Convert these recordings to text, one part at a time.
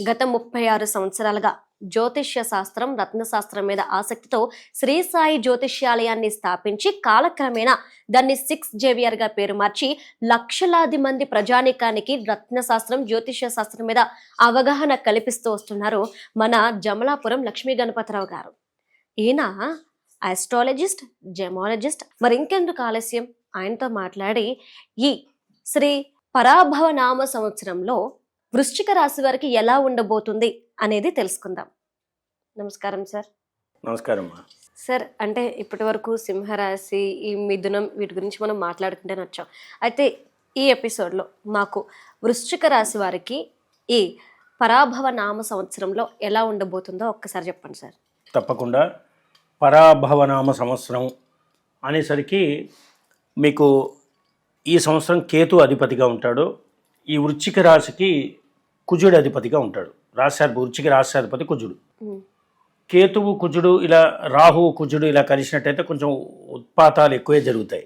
గత ముప్పై ఆరు సంవత్సరాలుగా జ్యోతిష్య శాస్త్రం రత్నశాస్త్రం మీద ఆసక్తితో శ్రీ సాయి జ్యోతిష్యాలయాన్ని స్థాపించి కాలక్రమేణా దాన్ని సిక్స్ జేవియర్గా పేరు మార్చి లక్షలాది మంది ప్రజానీకానికి రత్నశాస్త్రం జ్యోతిష్య శాస్త్రం మీద అవగాహన కల్పిస్తూ వస్తున్నారు మన జమలాపురం లక్ష్మీ గణపతిరావు గారు. ఈయన ఆస్ట్రాలజిస్ట్ జెమాలజిస్ట్ మరి ఇంకెందుకు ఆలస్యం? ఆయనతో మాట్లాడి ఈ శ్రీ పరాభవ నామ సంవత్సరంలో వృశ్చిక రాశి వారికి ఎలా ఉండబోతుంది అనేది తెలుసుకుందాం. నమస్కారం సార్. నమస్కారం. సార్ అంటే ఇప్పటి వరకు సింహరాశి ఈ మిథునం వీటి గురించి మనం మాట్లాడుకుంటే వచ్చాం. అయితే ఈ ఎపిసోడ్లో మాకు వృశ్చిక రాశి వారికి ఈ పరాభవ నామ సంవత్సరంలో ఎలా ఉండబోతుందో ఒక్కసారి చెప్పండి సార్. తప్పకుండా. పరాభవనామ సంవత్సరం అనేసరికి మీకు ఈ సంవత్సరం కేతు అధిపతిగా ఉంటాడు. ఈ వృశ్చిక రాశికి కుజుడు అధిపతిగా ఉంటాడు. రాశాధిపతి వృశ్చిక రాశాధిపతి కుజుడు. కేతువు కుజుడు ఇలా రాహువు కుజుడు ఇలా కలిసినట్టయితే కొంచెం ఉత్పాతాలు ఎక్కువే జరుగుతాయి.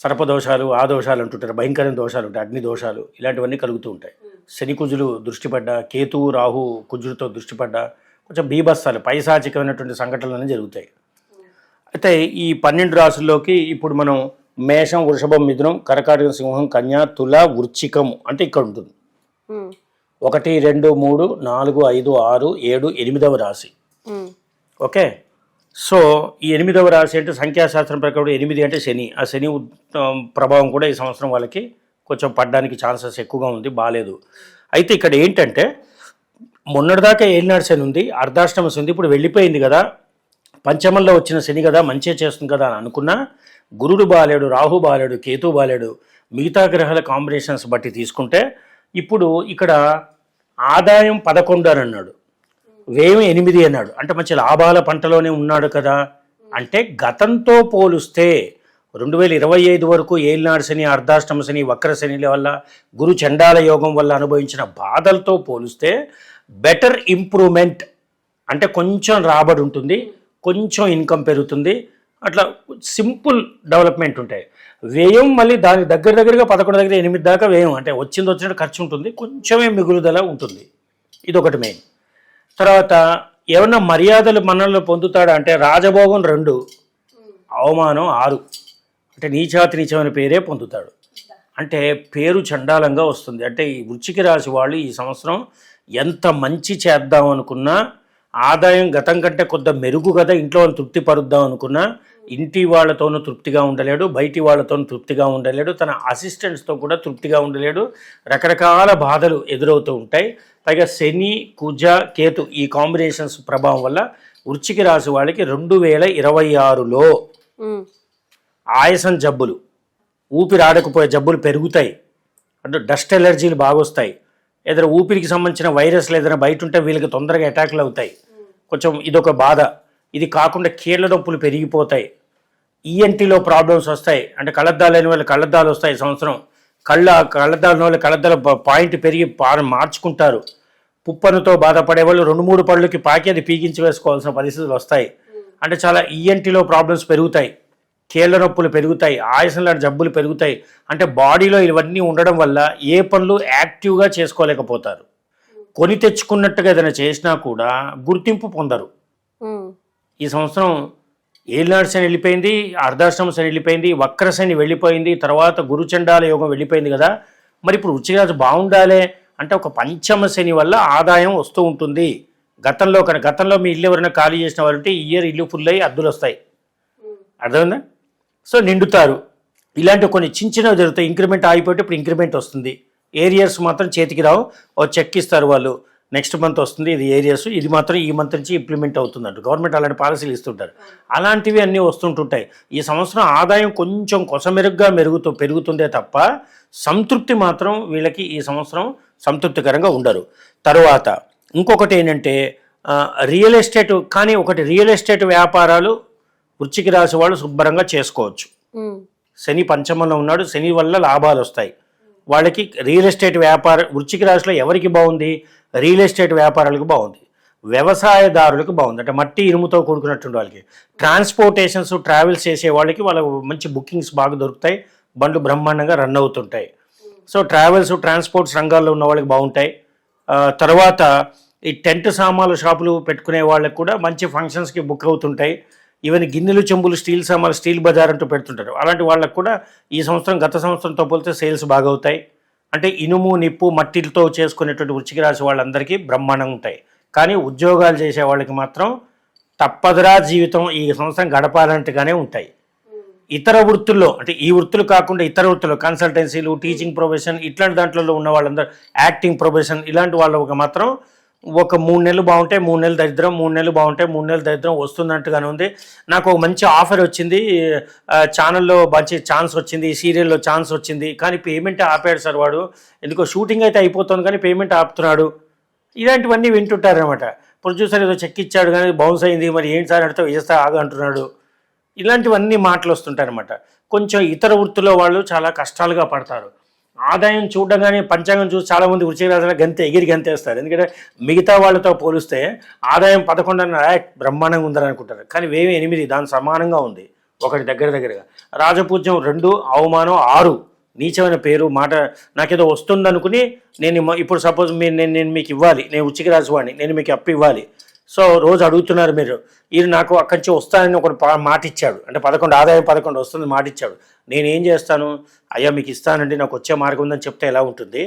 సర్పదోషాలు ఆ దోషాలు అంటుంటారు భయంకరమైన దోషాలు ఉంటాయి అగ్ని దోషాలు ఇలాంటివన్నీ కలుగుతూ ఉంటాయి. శని కుజులు దృష్టి పడ్డా కేతువు రాహు కుజుడితో దృష్టి పడ్డా కొంచెం బీభత్సాలు పైశాచికమైనటువంటి సంఘటనలు జరుగుతాయి. అయితే ఈ పన్నెండు రాసుల్లోకి ఇప్పుడు మనం మేషం వృషభం మిథునం కర్కాటకం సింహం కన్యా తుల వృచ్చికం అంటే ఇక్కడ ఉంటుంది. ఒకటి రెండు మూడు నాలుగు ఐదు ఆరు ఏడు ఎనిమిదవ రాశి. ఓకే? సో ఈ ఎనిమిదవ రాశి అంటే సంఖ్యాశాస్త్రం ప్రకారం ఎనిమిది అంటే శని. ఆ శని ప్రభావం కూడా ఈ సంవత్సరం వాళ్ళకి కొంచెం పడడానికి ఛాన్సెస్ ఎక్కువగా ఉంది బాగాలేదు అయితే ఇక్కడ ఏంటంటే మొన్నటిదాకా ఏలినాడు శని ఉంది అర్ధాష్టమ శని ఉంది ఇప్పుడు వెళ్ళిపోయింది కదా. పంచమంలో వచ్చిన శని కదా మంచిగా చేస్తుంది కదా అని అనుకున్నా గురుడు బాలేడు రాహు బాలేడు కేతు బాలేడు మిగతా గ్రహాల కాంబినేషన్స్ బట్టి తీసుకుంటే ఇప్పుడు ఇక్కడ ఆదాయం పదకొండు అని అన్నాడు. వ్యయం ఎనిమిది అన్నాడు. అంటే మంచి లాభాల పంటలోనే ఉన్నాడు కదా. అంటే గతంతో పోలుస్తే రెండు వేల ఇరవై ఐదు వరకు ఏలినాడు శని అర్ధాష్టమ శని వక్ర శనిల వల్ల గురు చండాల యోగం వల్ల అనుభవించిన బాధలతో పోలిస్తే బెటర్ ఇంప్రూవ్మెంట్ అంటే కొంచెం రాబడి ఉంటుంది కొంచెం ఇన్కమ్ పెరుగుతుంది. అట్లా సింపుల్ డెవలప్మెంట్ ఉంటాయి. వ్యయం మళ్ళీ దాని దగ్గర దగ్గరగా పదకొండు దగ్గర ఎనిమిది దాకా వ్యయం అంటే వచ్చింది వచ్చినట్టు ఖర్చు ఉంటుంది కొంచెమే మిగులుదల ఉంటుంది. ఇది ఒకటి మెయిన్ తర్వాత ఏమన్నా మర్యాదలు మన్నలు పొందుతాడా అంటే రాజభోగం రెండు అవమానం ఆరు. అంటే నీచాతి నీచమైన పేరే పొందుతాడు. అంటే పేరు చండాలంగా వస్తుంది. అంటే ఈ వృచ్చికి రాశి వాళ్ళు ఈ సంవత్సరం ఎంత మంచి చేద్దాం అనుకున్నా ఆదాయం గతం కంటే కొద్ది మెరుగు కదా ఇంట్లో తృప్తి పరుద్దాం అనుకున్నా ఇంటి వాళ్ళతోనూ తృప్తిగా ఉండలేడు బయటి వాళ్ళతోనూ తృప్తిగా ఉండలేడు తన అసిస్టెంట్స్తో కూడా తృప్తిగా ఉండలేడు. రకరకాల బాధలు ఎదురవుతూ ఉంటాయి. పైగా శని కుజ కేతు ఈ కాంబినేషన్స్ ప్రభావం వల్ల వృచ్చిక రాశి వాళ్ళకి రెండు వేల ఇరవై ఆరులో ఆయాసం జబ్బులు ఊపిరి ఆడకపోయే జబ్బులు పెరుగుతాయి. అంటే డస్ట్ ఎలర్జీలు బాగా వస్తాయి ఏదైనా ఊపిరికి సంబంధించిన వైరస్లు ఏదైనా బయట ఉంటే వీళ్ళకి తొందరగా అటాక్లు అవుతాయి. కొంచెం ఇదొక బాధ. ఇది కాకుండా కీళ్ళ నొప్పులు పెరిగిపోతాయి. ఈఎన్టీలో ప్రాబ్లమ్స్ వస్తాయి. అంటే కళ్ళద్దాలు లేని వాళ్ళు కళ్ళద్దాలు వస్తాయి ఈ సంవత్సరం. కళ్ళ కళ్ళద్దాలు వాళ్ళు కళ్ళద్దాల పాయింట్ పెరిగి పా- మార్చుకుంటారు. పుప్పనుతో బాధపడే వాళ్ళు రెండు మూడు పళ్ళకి పాకి అది పీకించి వేసుకోవాల్సిన పరిస్థితులు వస్తాయి. అంటే చాలా ఈఎన్టీలో ప్రాబ్లమ్స్ పెరుగుతాయి. కీళ్ళ నొప్పులు పెరుగుతాయి. ఆయాసం లాంటి జబ్బులు పెరుగుతాయి. అంటే బాడీలో ఇవన్నీ ఉండడం వల్ల ఏ పనులు యాక్టివ్గా చేసుకోలేకపోతారు. కొని తెచ్చుకున్నట్టుగా ఏదైనా చేసినా కూడా గుర్తింపు పొందరు. ఈ సంవత్సరం ఏలినాడు శని వెళ్ళిపోయింది అర్ధాష్టమ శని వెళ్ళిపోయింది వక్ర శని వెళ్ళిపోయింది తర్వాత గురుచండాల యోగం వెళ్ళిపోయింది కదా. మరి ఇప్పుడు రుచిరాజు బాగుండాలే అంటే ఒక పంచమ శని వల్ల ఆదాయం వస్తూ ఉంటుంది. గతంలో కనుక గతంలో మీ ఇల్లు ఎవరైనా ఖాళీ చేసిన వాళ్ళు ఉంటే ఈ ఇయర్ ఇల్లు ఫుల్ అయ్యి అద్దులు వస్తాయి. అర్థమైందా? సో నిండుతారు. ఇలాంటి కొన్ని చిన్న చిన్నవి జరుగుతాయి. ఇంక్రిమెంట్ ఆగిపోతే ఇప్పుడు ఇంక్రిమెంట్ వస్తుంది. ఏరియర్స్ మాత్రం చేతికి రావు. ఓ చెక్ ఇస్తారు వాళ్ళు. నెక్స్ట్ మంత్ వస్తుంది ఇది ఏరియర్స్. ఇది మాత్రం ఈ మంత్ నుంచి ఇంప్లిమెంట్ అవుతుందంట. గవర్నమెంట్ అలాంటి పాలసీలు ఇస్తుంటారు. అలాంటివి అన్నీ వస్తుంటుంటాయి. ఈ సంవత్సరం ఆదాయం కొంచెం కొసమెరుగ్గా మెరుగుతూ పెరుగుతుందే తప్ప సంతృప్తి మాత్రం వీళ్ళకి ఈ సంవత్సరం సంతృప్తికరంగా ఉండరు. తరువాత ఇంకొకటి ఏంటంటే రియల్ ఎస్టేట్ కానీ ఒకటి రియల్ ఎస్టేట్ వ్యాపారాలు వృచ్చికి రాసి వాళ్ళు శుభ్రంగా చేసుకోవచ్చు. శని పంచమంలో ఉన్నాడు. శని వల్ల లాభాలు వస్తాయి. వాళ్ళకి రియల్ ఎస్టేట్ వ్యాపార వృచ్చిక రాశిలో ఎవరికి బాగుంది? రియల్ ఎస్టేట్ వ్యాపారాలకు బాగుంది. వ్యవసాయదారులకు బాగుంది. అంటే మట్టి ఇనుముతో కూడుకున్నటువంటి వాళ్ళకి. ట్రాన్స్పోర్టేషన్స్ ట్రావెల్స్ చేసే వాళ్ళకి వాళ్ళ మంచి బుకింగ్స్ బాగా దొరుకుతాయి. బండ్లు బ్రహ్మాండంగా రన్ అవుతుంటాయి. సో ట్రావెల్స్ ట్రాన్స్పోర్ట్స్ రంగాల్లో ఉన్న వాళ్ళకి బాగుంటాయి. తర్వాత ఈ టెంట్ సామాన్లు షాపులు పెట్టుకునే వాళ్ళకి కూడా మంచి ఫంక్షన్స్కి బుక్ అవుతుంటాయి. ఈవెన్ గిన్నెలు చెంబులు స్టీల్ సామాన్లు స్టీల్ బజార్ అంటూ పెడుతుంటారు. అలాంటి వాళ్ళకు కూడా ఈ సంవత్సరం గత సంవత్సరంతో పోలితే సేల్స్ బాగా అవుతాయి. అంటే ఇనుము నిప్పు మట్టిలతో చేసుకునేటువంటి వృచ్చిక రాశి వాళ్ళందరికీ బ్రహ్మాండంగా ఉంటాయి. కానీ ఉద్యోగాలు చేసే వాళ్ళకి మాత్రం తప్పదురా జీవితం ఈ సంవత్సరం గడపాలంటేగానే ఉంటాయి. ఇతర వృత్తుల్లో అంటే ఈ వృత్తులు కాకుండా ఇతర వృత్తులు కన్సల్టెన్సీలు టీచింగ్ ప్రొఫెషన్ ఇట్లాంటి దాంట్లో ఉన్న వాళ్ళందరూ యాక్టింగ్ ప్రొఫెషన్ ఇలాంటి వాళ్ళకి మాత్రం ఒక మూడు నెలలు బాగుంటే మూడు నెలలు దరిద్రం మూడు నెలలు బాగుంటే మూడు నెలలు దరిద్రం వస్తున్నట్టుగానే ఉంది. నాకు ఒక మంచి ఆఫర్ వచ్చింది. ఛానల్లో మంచి ఛాన్స్ వచ్చింది సీరియల్లో ఛాన్స్ వచ్చింది. కానీ పేమెంట్ ఆపాడు సార్ వాడు. ఎందుకో షూటింగ్ అయితే అయిపోతుంది కానీ పేమెంట్ ఆపుతున్నాడు. ఇలాంటివన్నీ వింటుంటారనమాట ప్రొడ్యూసర్ ఏదో చెక్ ఇచ్చాడు కానీ బౌన్స్ అయింది. మరి ఏంటి సార్ అడితే వేస్తా ఆగ అంటున్నాడు. ఇలాంటివన్నీ మాటలు వస్తుంటాయన్నమాట కొంచెం ఇతర వృత్తుల్లో వాళ్ళు చాలా కష్టాలుగా పడతారు. ఆదాయం చూడగానే పంచాంగం చూసి చాలామంది వృశ్చిక రాశిలో గంతే ఎగిరి గంతేస్తారు. ఎందుకంటే మిగతా వాళ్ళతో పోలిస్తే ఆదాయం పదకొండున్నర బ్రహ్మాండంగా ఉందని అనుకుంటారు కానీ వేవి ఎనిమిది దాని సమానంగా ఉంది. ఒకటి దగ్గర దగ్గరగా. రాజపూజ్యం రెండు అవమానం ఆరు. నీచమైన పేరు మాట నాకేదో వస్తుంది అనుకుని నేను ఇప్పుడు సపోజ్ మీ నేను నేను మీకు ఇవ్వాలి. నేను ఉచిక రాసివాడిని నేను మీకు అప్పు ఇవ్వాలి. సో రోజు అడుగుతున్నారు మీరు ఈయన నాకు అక్కడి నుంచి వస్తానని ఒక మాట ఇచ్చాడు అంటే పదకొండు ఆదాయం పదకొండు వస్తుంది మాట ఇచ్చాడు నేను ఏం చేస్తాను? అయ్యా మీకు ఇస్తానండి నాకు వచ్చే మార్గం ఉందని చెప్తే ఎలా ఉంటుంది?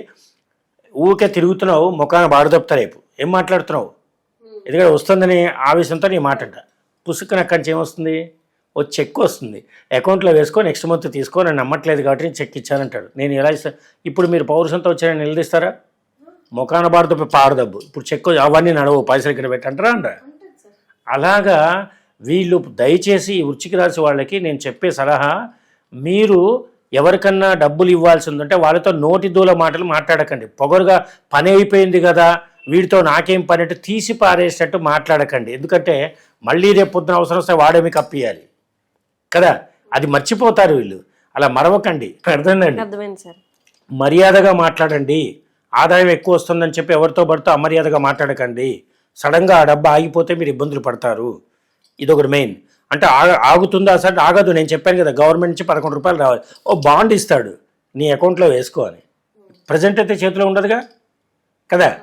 ఊరికే తిరుగుతున్నావు ముఖాన బాడుదప్తా రేపు. ఏం మాట్లాడుతున్నావు? ఎందుకంటే వస్తుందని ఆవేశంతో నీ మాట అంట పుసుక్కున అక్కడి నుంచి ఏమొస్తుంది? ఓ చెక్ వస్తుంది. అకౌంట్లో వేసుకో నెక్స్ట్ మంత్ తీసుకో నేను నమ్మట్లేదు కాబట్టి నేను చెక్ ఇచ్చానంటాడు. నేను ఎలా ఇస్తాను ఇప్పుడు మీరు పౌరుషంతో వచ్చారని నిలదీస్తారా? ముఖాన బాడుతో పాడదబ్బు ఇప్పుడు చెక్ అవన్నీ నడవు పైసలు ఇక్కడ పెట్టంటారా అంటారా అలాగా వీళ్ళు దయచేసి వృచ్చిక రాశి వాళ్ళకి నేను చెప్పే సలహా మీరు ఎవరికన్నా డబ్బులు ఇవ్వాల్సి ఉందంటే వాళ్ళతో నోటి దూల మాటలు మాట్లాడకండి. పొగరుగా పని అయిపోయింది కదా వీడితో నాకేం పని అంటే తీసి పారేసేటట్టు మాట్లాడకండి. ఎందుకంటే మళ్ళీ రేపు పొద్దున అవసరం వస్తే వాడే మీకు అప్పియాలి. కదా? అది మర్చిపోతారు వీళ్ళు. అలా మరవకండి. సార్. మర్యాదగా మాట్లాడండి. ఆదాయం ఎక్కువ వస్తుందని చెప్పి ఎవరితో పడితే అమర్యాదగా మాట్లాడకండి. సడన్గా ఆ డబ్బా ఆగిపోతే మీరు ఇబ్బందులు పడతారు. ఇది ఒకటి మెయిన్. అంటే ఆగ ఆగుతుందా సార్ ఆగదు. నేను చెప్పాను కదా గవర్నమెంట్ నుంచి పదకొండు రూపాయలు రావాలి. ఓ బాండ్ ఇస్తాడు. నీ అకౌంట్లో వేసుకో అని. ప్రజెంట్ అయితే చేతిలో ఉండదుగా? కదా?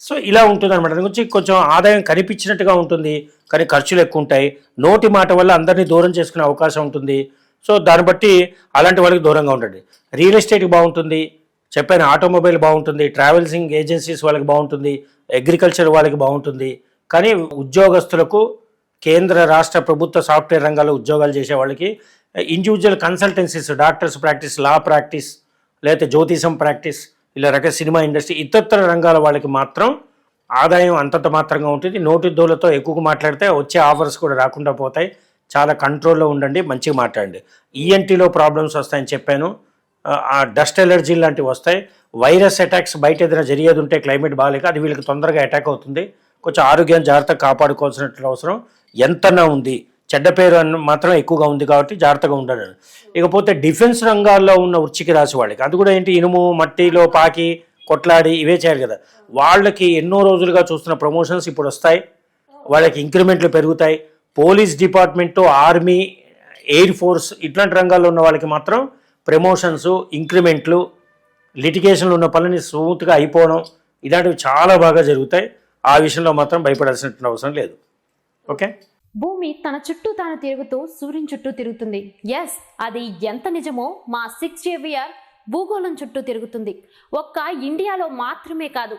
సో ఇలా ఉంటుంది అనమాట దాని గురించి కొంచెం ఆదాయం కనిపించినట్టుగా ఉంటుంది. కానీ ఖర్చులు ఎక్కువ ఉంటాయి. నోటి మాట వల్ల అందరినీ దూరం చేసుకునే అవకాశం ఉంటుంది. సో దాన్ని బట్టి అలాంటి వాళ్ళకి దూరంగా ఉండండి. రియల్ ఎస్టేట్కి బాగుంటుంది. చెప్పాను ఆటోమొబైల్ బాగుంటుంది ట్రావెల్సింగ్ ఏజెన్సీస్ వాళ్ళకి బాగుంటుంది అగ్రికల్చర్ వాళ్ళకి బాగుంటుంది. కానీ ఉద్యోగస్తులకు కేంద్ర రాష్ట్ర ప్రభుత్వ సాఫ్ట్వేర్ రంగాల్లో ఉద్యోగాలు చేసే వాళ్ళకి individual consultancies doctors practice law practice లేకపోతే జ్యోతిషం ప్రాక్టీస్ ఇలా రకాల సినిమా ఇండస్ట్రీ ఇతర రంగాల వాళ్ళకి మాత్రం ఆదాయం అంతంత మాత్రంగా ఉంటుంది. నోటి దోలతో ఎక్కువగా మాట్లాడితే వచ్చే ఆఫర్స్ కూడా రాకుండా పోతాయి. చాలా కంట్రోల్లో ఉండండి మంచిగా మాట్లాడండి. ఈఎన్టీలో ప్రాబ్లమ్స్ వస్తాయని చెప్పాను. ఆ- డస్ట్ ఎలర్జీ లాంటివి వస్తాయి. వైరస్ అటాక్స్ బయట ఏదైనా జరిగేది ఉంటే క్లైమేట్ బాగాలేక అది వీళ్ళకి తొందరగా అటాక్ అవుతుంది. కొంచెం ఆరోగ్యం జాగ్రత్తగా కాపాడుకోవాల్సిన అవసరం. ఎంతనా ఉంది. చెడ్డ పేరు అన్న మాత్రం ఎక్కువగా ఉంది కాబట్టి జాగ్రత్తగా ఉండాలి. ఇకపోతే డిఫెన్స్ రంగాల్లో ఉన్న వృచ్చికి రాసి వాళ్ళకి అది కూడా ఏంటి? ఇనుము మట్టిలో పాకి కొట్లాడి ఇవే చేయాలి కదా. వాళ్ళకి ఎన్నో రోజులుగా చూస్తున్న ప్రమోషన్స్ ఇప్పుడు వస్తాయి. వాళ్ళకి ఇంక్రిమెంట్లు పెరుగుతాయి. Police department army air force ఇట్లాంటి రంగాల్లో ఉన్న వాళ్ళకి మాత్రం ప్రమోషన్స్ ఇంక్రిమెంట్లు లిటిగేషన్లు ఉన్న పనులని స్మూత్గా అయిపోవడం ఇలాంటివి చాలా బాగా జరుగుతాయి. ఆ విషయంలో మాత్రం భయపడాల్సిన అవసరం లేదు. ఓకే? భూమి తన చుట్టూ తాను తిరుగుతూ సూర్యుని చుట్టూ తిరుగుతుంది. ఎస్ అది ఎంత నిజమో మా సిక్స్ జేవియర్ భూగోళం చుట్టూ తిరుగుతుంది. ఒక్క ఇండియాలో మాత్రమే కాదు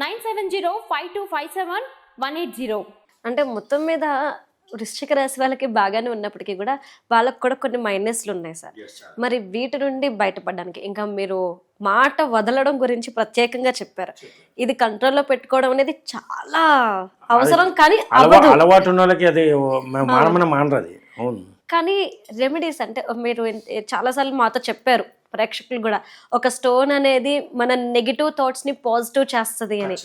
nine seven zero five two five seven one eight zero. అంటే మొత్తం మీద వృశ్చిక రాశి వాళ్ళకి బాగానే ఉన్నప్పటికీ కూడా వాళ్ళకి కూడా కొన్ని మైనస్లు ఉన్నాయి సార్. మరి వీటి నుండి బయటపడడానికి ఇంకా మీరు మాట వదలడం గురించి ప్రత్యేకంగా చెప్పారు. ఇది కంట్రోల్లో పెట్టుకోవడం అనేది చాలా అవసరం కానీ అలవాటు ఉన్న వాళ్ళకి అది మానమన మానరు అది. అవును. కానీ రెమెడీస్ అంటే మీరు చాలాసార్లు మాతో చెప్పారు. ప్రేక్షకులు కూడా. ఒక స్టోన్ అనేది మన నెగిటివ్ థాట్స్ని పాజిటివ్ చేస్తది అని.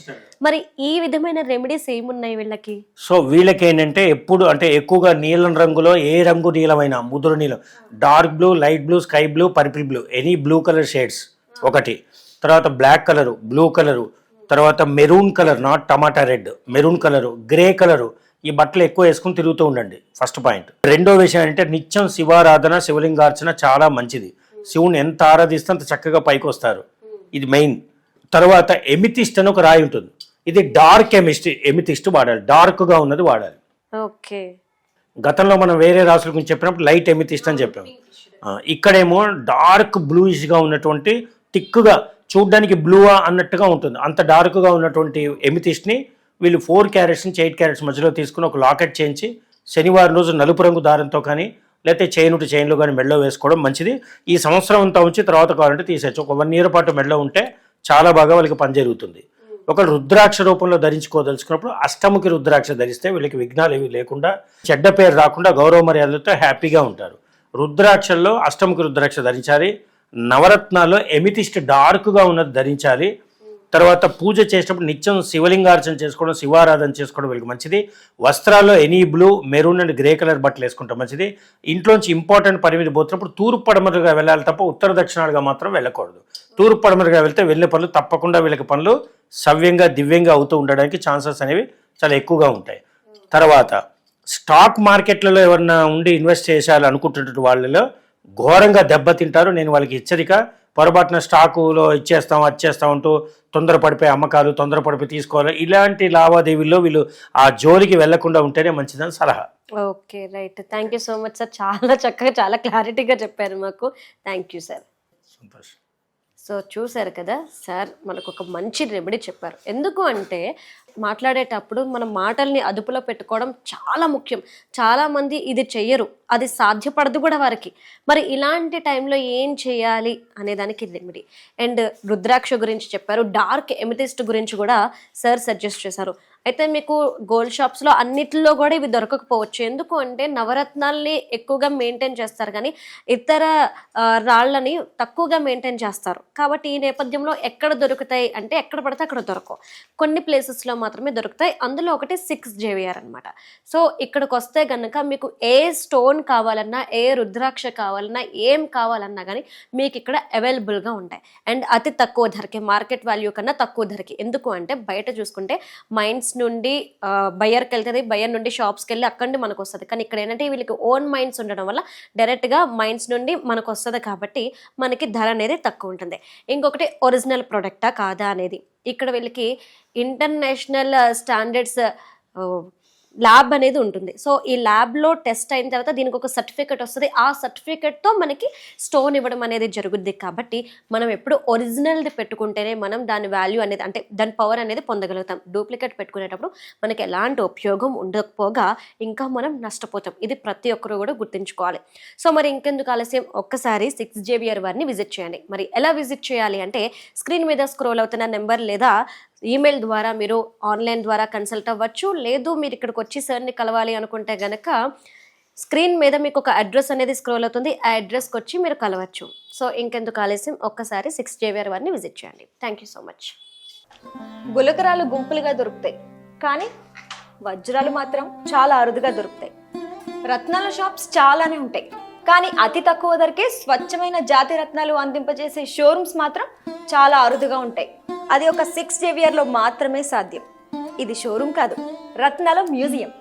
మరి ఈ విధమైన రెమెడీస్ ఏమున్నాయి వీళ్ళకి? సో వీళ్ళకి ఏంటంటే ఎప్పుడు అంటే ఎక్కువగా నీలం రంగులో ఏ రంగు నీలమైనా ముదురు నీలం dark blue light blue sky blue purple blue any blue colour shades ఒకటి. తర్వాత బ్లాక్ కలరు బ్లూ కలరు తర్వాత maroon colour not tomato red maroon colour grey colour ఈ బట్టలు ఎక్కువ వేసుకుని తిరుగుతూ ఉండండి ఫస్ట్ పాయింట్. రెండో విషయం ఏంటంటే నిత్యం శివారాధన శివలింగార్చన చాలా మంచిది. శివుని ఎంత ఆరాధిస్తే అంత చక్కగా పైకి వస్తారు ఇది మెయిన్. తర్వాత ఎమితిస్ట్ అని ఒక రాయి ఉంటుంది. ఇది డార్క్ ఎమిస్ట్ ఎమితిస్ట్ వాడాలి. డార్క్గా ఉన్నది వాడాలి. ఓకే. గతంలో మనం వేరే రాసుల గురించి చెప్పినప్పుడు లైట్ ఎమితిస్ట్ అని చెప్పాము. ఇక్కడేమో డార్క్ బ్లూయిష్గా ఉన్నటువంటి టిక్గా చూడ్డానికి బ్లూ అన్నట్టుగా ఉంటుంది. అంత డార్క్గా ఉన్నటువంటి ఎమితిస్ట్ని వీళ్ళు ఫోర్ క్యారెట్స్ నుంచి ఎయిట్ క్యారెట్స్ మధ్యలో తీసుకుని ఒక లాకెట్ చేయించి శనివారం రోజు నలుపు రంగు దారంతో కానీ లేకపోతే చైన్ టు చైన్లు కానీ మెడలో వేసుకోవడం మంచిది. ఈ సంవత్సరం అంతా ఉంచి తర్వాత కావాలంటే తీసేయచ్చు. ఒక వన్ ఇయర్ పాటు మెడలో ఉంటే చాలా బాగా వాళ్ళకి పని జరుగుతుంది. ఒక రుద్రాక్ష రూపంలో ధరించుకోదలుచుకున్నప్పుడు అష్టముఖి రుద్రాక్ష ధరిస్తే వీళ్ళకి విఘ్నాలు ఏవి లేకుండా చెడ్డ పేరు రాకుండా గౌరవ మర్యాదలతో హ్యాపీగా ఉంటారు. రుద్రాక్షల్లో అష్టముఖి రుద్రాక్ష ధరించాలి. నవరత్నాల్లో ఎమితిస్ట్ డార్క్గా ఉన్నది ధరించాలి. తర్వాత పూజ చేసేటప్పుడు నిత్యం శివలింగార్చన చేసుకోవడం శివారాధన చేసుకోవడం వీళ్ళకి మంచిది. వస్త్రాల్లో any blue maroon and grey colour బట్టలు వేసుకుంటాం మంచిది. ఇంట్లోంచి ఇంపార్టెంట్ పరిమితి పోతున్నప్పుడు తూర్పు పడమరుగా వెళ్ళాలి తప్ప ఉత్తర దక్షిణాలుగా మాత్రం వెళ్ళకూడదు. తూర్పు పడమరుగా వెళ్తే వెళ్ళే పనులు తప్పకుండా వీళ్ళకి పనులు సవ్యంగా దివ్యంగా అవుతూ ఉండడానికి ఛాన్సెస్ అనేవి చాలా ఎక్కువగా ఉంటాయి. తర్వాత స్టాక్ మార్కెట్లలో ఎవరన్నా ఉండి ఇన్వెస్ట్ చేసేయాలి అనుకుంటున్న వాళ్ళలో ఘోరంగా దెబ్బతింటారు. నేను వాళ్ళకి హెచ్చరిక పొరపాటున స్టాకులో ఇచ్చేస్తాం వచ్చేస్తాం అంటూ తొందరపడిపోయి అమ్మకాలు తొందరపడిపోయి తీసుకోవాలి. ఇలాంటి లావాదేవీల్లో వీళ్ళు ఆ జోలికి వెళ్ళకుండా ఉంటేనే మంచిదని సలహా. Okay right. Thank you so much sir. చాలా చక్కగా చాలా క్లారిటీగా చెప్పారు మాకు. Thank you sir. సంతోషం. సో చూశారు కదా సార్ మనకు ఒక మంచి రెమెడీ చెప్పారు. ఎందుకు అంటే మాట్లాడేటప్పుడు మన మాటల్ని అదుపులో పెట్టుకోవడం చాలా ముఖ్యం. చాలామంది ఇది చెయ్యరు. అది సాధ్యపడదు కూడా వారికి. మరి ఇలాంటి టైంలో ఏం చేయాలి అనే దానికి రెమెడీ. అండ్ రుద్రాక్ష గురించి చెప్పారు. డార్క్ ఎమిటిస్ట్ గురించి కూడా సార్ సజెస్ట్ చేశారు. అయితే మీకు గోల్డ్ షాప్స్లో అన్నిటిలో కూడా ఇవి దొరకకపోవచ్చు. ఎందుకు అంటే నవరత్నాల్ని ఎక్కువగా మెయింటైన్ చేస్తారు కానీ ఇతర రాళ్ళని తక్కువగా మెయింటైన్ చేస్తారు. కాబట్టి ఈ నేపథ్యంలో ఎక్కడ దొరుకుతాయి అంటే ఎక్కడ పడితే అక్కడ దొరకవు. కొన్ని ప్లేసెస్లో మాత్రమే దొరుకుతాయి. అందులో ఒకటి సిక్స్ జేవిఆర్ అనమాట సో ఇక్కడికి వస్తే కనుక మీకు ఏ స్టోన్ కావాలన్నా ఏ రుద్రాక్ష కావాలన్నా ఏం కావాలన్నా కానీ మీకు ఇక్కడ అవైలబుల్గా ఉంటాయి. అండ్ అతి తక్కువ ధరకి మార్కెట్ వాల్యూ కన్నా తక్కువ ధరకి. ఎందుకు అంటే బయట చూసుకుంటే మైండ్స్ నుండి బయర్కి వెళ్తుంది బయర్ నుండి షాప్స్కి వెళ్ళి అక్కడి నుండి మనకు వస్తుంది కానీ ఇక్కడ ఏంటంటే వీళ్ళకి ఓన్ మైండ్స్ ఉండడం వల్ల డైరెక్ట్గా మైండ్స్ నుండి మనకు వస్తుంది కాబట్టి మనకి ధర అనేది తక్కువ ఉంటుంది. ఇంకొకటి ఒరిజినల్ ప్రొడక్టా కాదా అనేది. ఇక్కడ వీళ్ళకి ఇంటర్నేషనల్ స్టాండర్డ్స్ ల్యాబ్ అనేది ఉంటుంది. సో ఈ ల్యాబ్లో టెస్ట్ అయిన తర్వాత దీనికి ఒక సర్టిఫికెట్ వస్తుంది. ఆ సర్టిఫికెట్తో మనకి స్టోన్ ఇవ్వడం అనేది జరుగుద్ది. కాబట్టి మనం ఎప్పుడు ఒరిజినల్ది పెట్టుకుంటేనే మనం దాని వాల్యూ అనేది అంటే దాని పవర్ అనేది పొందగలుగుతాం. డూప్లికేట్ పెట్టుకునేటప్పుడు మనకి ఎలాంటి ఉపయోగం ఉండకపోగా ఇంకా మనం నష్టపోతాం. ఇది ప్రతి ఒక్కరు కూడా గుర్తుంచుకోవాలి. సో మరి ఇంకెందుకు ఆలస్యం? ఒక్కసారి సిక్స్ జేవియర్ వారిని విజిట్ చేయండి. మరి ఎలా విజిట్ చేయాలి అంటే స్క్రీన్ మీద స్క్రోల్ అవుతున్న నెంబర్ లేదా ఈమెయిల్ ద్వారా మీరు ఆన్లైన్ ద్వారా కన్సల్ట్ అవ్వచ్చు. లేదు మీరు ఇక్కడికి వచ్చి సార్ని కలవాలి అనుకుంటే గనక స్క్రీన్ మీద మీకు ఒక అడ్రస్ అనేది స్క్రోల్ అవుతుంది. ఆ అడ్రస్కి వచ్చి మీరు కలవచ్చు. సో ఇంకెందుకు ఆలస్యం? ఒక్కసారి సిక్స్ జేవియర్ వారిని విజిట్ చేయండి. Thank you so much. గులకరాలు గుంపులుగా దొరుకుతాయి. కానీ వజ్రాలు మాత్రం చాలా అరుదుగా దొరుకుతాయి. రత్నాల షాప్స్ చాలానే ఉంటాయి. కానీ అతి తక్కువ ధరకే స్వచ్ఛమైన జాతి రత్నాలు అందింపజేసే షోరూమ్స్ మాత్రం చాలా అరుదుగా ఉంటాయి. అది ఒక సిక్స్ జేవియర్లో మాత్రమే సాధ్యం. ఇది షోరూమ్ కాదు రత్నాల మ్యూజియం.